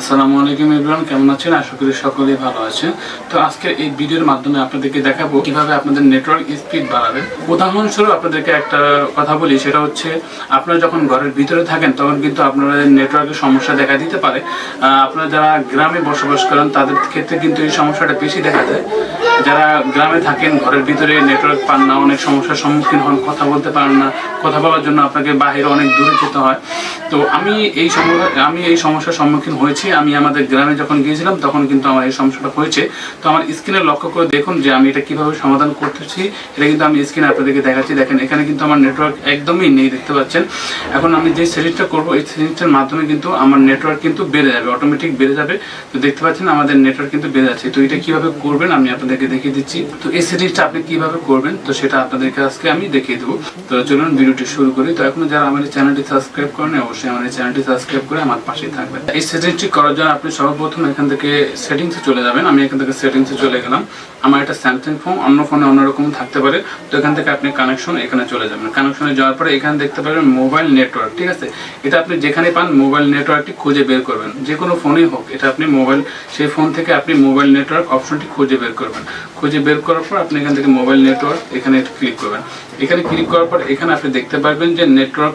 আসসালামু আলাইকুম ইব্রাহিম কেমন আছেন? আশা করি সকলেই ভালো আছেন। তো আজকে এই ভিডিওর মাধ্যমে আপনাদেরকে দেখাবো কীভাবে আপনাদের নেটওয়ার্ক স্পিড বাড়াবেন। উদাহরণস্বরূপ আপনাদেরকে একটা কথা বলি, সেটা হচ্ছে, আপনারা যখন ঘরের ভিতরে থাকেন, তখন কিন্তু আপনাদের নেটওয়ার্কের সমস্যা দেখা দিতে পারে। আপনারা যারা গ্রামে বসবাস করেন, তাদের ক্ষেত্রে কিন্তু এই সমস্যাটা বেশি দেখা যায় যারা গ্রামে থাকেন, ঘরের ভিতরে নেটওয়ার্ক পান না, অনেক সমস্যার সম্মুখীন হন, কথা বলতে পারেন না। কথা বলার জন্য আপনাকে বাইরে অনেক দূরে যেতে হয়। তো আমি এই সমস্যা, আমি এই সমস্যার সম্মুখীন হয়েছি। আমি আমাদের গ্রামে যখন গিয়েছিলাম, তখন কিন্তু আমার এই সমস্যাটা হয়েছে। তো আমার স্ক্রিনে লক্ষ্য করে দেখুন যে আমি এটা কীভাবে সমাধান করতেছি। এটা কিন্তু আমি স্ক্রিনে আপনাদেরকে দেখাচ্ছি। দেখেন, এখানে কিন্তু আমার নেটওয়ার্ক একদমই নেই, দেখতে পাচ্ছেন। এখন আমি যে সেটিংসটা করব, এই সেটিংসটার মাধ্যমে কিন্তু আমার নেটওয়ার্ক কিন্তু বেড়ে যাবে অটোমেটিক বেড়ে যাবে। তো দেখতে পাচ্ছেন, আমাদের নেটওয়ার্ক কিন্তু বেড়ে যাচ্ছে। তো এটা কীভাবে করবেন, আমি আপনাদেরকে দেখিয়ে দিচ্ছি। তো এই সেটিংসটা আপনি কীভাবে করবেন, তো সেটা আপনাদেরকে আজকে আমি দেখিয়ে দেবো। তো চলুন, ভিডিওটি শুরু করি। তো এখন যারা এই চ্যানেলটি সাবস্ক্রাইব করেন অবশ্যই আমার এই চ্যানেলটি সাবস্ক্রাইব করে আমার পাশেই থাকবেন। এই সেটিংসটি করার জন্য আপনি সর্বপ্রথম এখান থেকে সেটিংসে চলে যাবেন। আমি এখান থেকে সেটিংসে চলে গেলাম। আমার একটা স্যামসাং ফোন অন্য ফোনে অন্যরকম থাকতে পারে। তো এখান থেকে আপনি কানেকশন এখানে চলে যাবেন। কানেকশনে যাওয়ার পরে এখানে দেখতে পাবেন মোবাইল নেটওয়ার্ক ঠিক আছে? এটা আপনি যেখানে পান মোবাইল নেটওয়ার্কটি খুঁজে বের করবেন। যে কোনো ফোনেই হোক, এটা আপনি মোবাইল সেই ফোন থেকে আপনি মোবাইল নেটওয়ার্ক অপশনটি খুঁজে বের করবেন। খুঁজে বের করার পর আপনি এখান থেকে মোবাইল নেটওয়ার্ক এখানে ক্লিক করবেন। এখানে ক্লিক করার পর এখানে আপনি দেখতে পারবেন যে নেটওয়ার্ক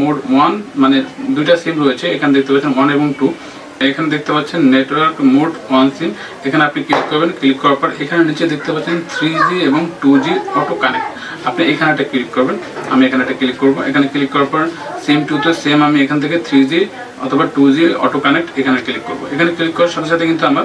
মোড ওয়ান মানে দুইটা সিম রয়েছে। এখানে দেখতে পাচ্ছেন ওয়ান এবং টু এখানে দেখতে পাচ্ছেন নেটওয়ার্ক মোড ওয়ান সিম এখানে আপনি ক্লিক করবেন ক্লিক করার পর এখানে নিচে দেখতে পাচ্ছেন থ্রি এবং টু অটো কানেক্ট আপনি এখানে একটা ক্লিক করবেন, আমি এখানে একটা ক্লিক করব। এখানে ক্লিক করার পর সেম টু তো সেম আমি এখান থেকে থ্রি অথবা টু অটো কানেক্ট এখানে ক্লিক করব। এখানে ক্লিক করার সাথে সাথে কিন্তু আমার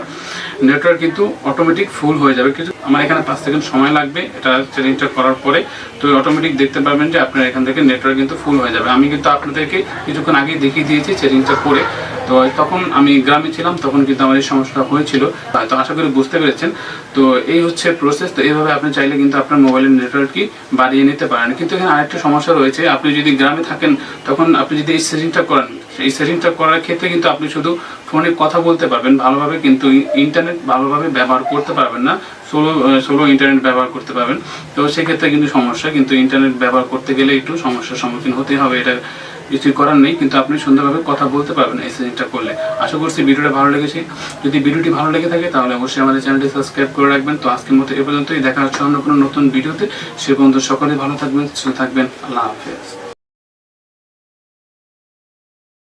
নেটওয়ার্ক কিন্তু অটোমেটিক ফুল হয়ে যাবে। কিছু আমার এখানে পাঁচ সেকেন্ড সময় লাগবে এটা সেটিংটা করার পরে। তো অটোমেটিক দেখতে পারবেন যে আপনার এখান থেকে নেটওয়ার্ক কিন্তু ফুল হয়ে যাবে। আমি কিন্তু আপনাদেরকে কিছুক্ষণ আগেই দেখিয়ে দিয়েছি সেটিংটা করে। তো তখন আমি গ্রামে ছিলাম, তখন কিন্তু আমার এই সমস্যাটা হয়েছিল। তো আশা করি বুঝতে পেরেছেন। তো এই হচ্ছে প্রসেস তো এইভাবে আপনি চাইলে কিন্তু আপনার মোবাইলের নেটওয়ার্ক কি বাড়িয়ে নিতে পারেন। কিন্তু এখানে আরেকটা সমস্যা রয়েছে, আপনি যদি গ্রামে থাকেন, তখন আপনি যদি এই সেটিংটা করেন এই সেটিংটা করার ক্ষেত্রে কিন্তু আপনি শুধু ফোনে কথা বলতে পারবেন, ভালোভাবে কিন্তু ইন্টারনেট ভালোভাবে ব্যবহার করতে পারবেন না সোলো সোলো ইন্টারনেট ব্যবহার করতে পারবেন। তো সেক্ষেত্রে কিন্তু সমস্যা, কিন্তু ইন্টারনেট ব্যবহার করতে গেলে একটু সমস্যার সম্মুখীন হতে হবে, এটা কিছুই করার নেই, কিন্তু আপনি সুন্দরভাবে কথা বলতে পারবেন এই সেটিংটা করলে। আশা করছি ভিডিওটা ভালো লেগেছে। যদি ভিডিওটি ভালো লেগে থাকে, তাহলে অবশ্যই আমাদের চ্যানেলটি সাবস্ক্রাইব করে রাখবেন। তো আজকের মতো এ পর্যন্তই, দেখা হচ্ছে অন্য কোনো নতুন ভিডিওতে। সে পর্যন্ত সকলে ভালো থাকবেন, সুস্থ থাকবেন। আল্লাহ হাফেজ।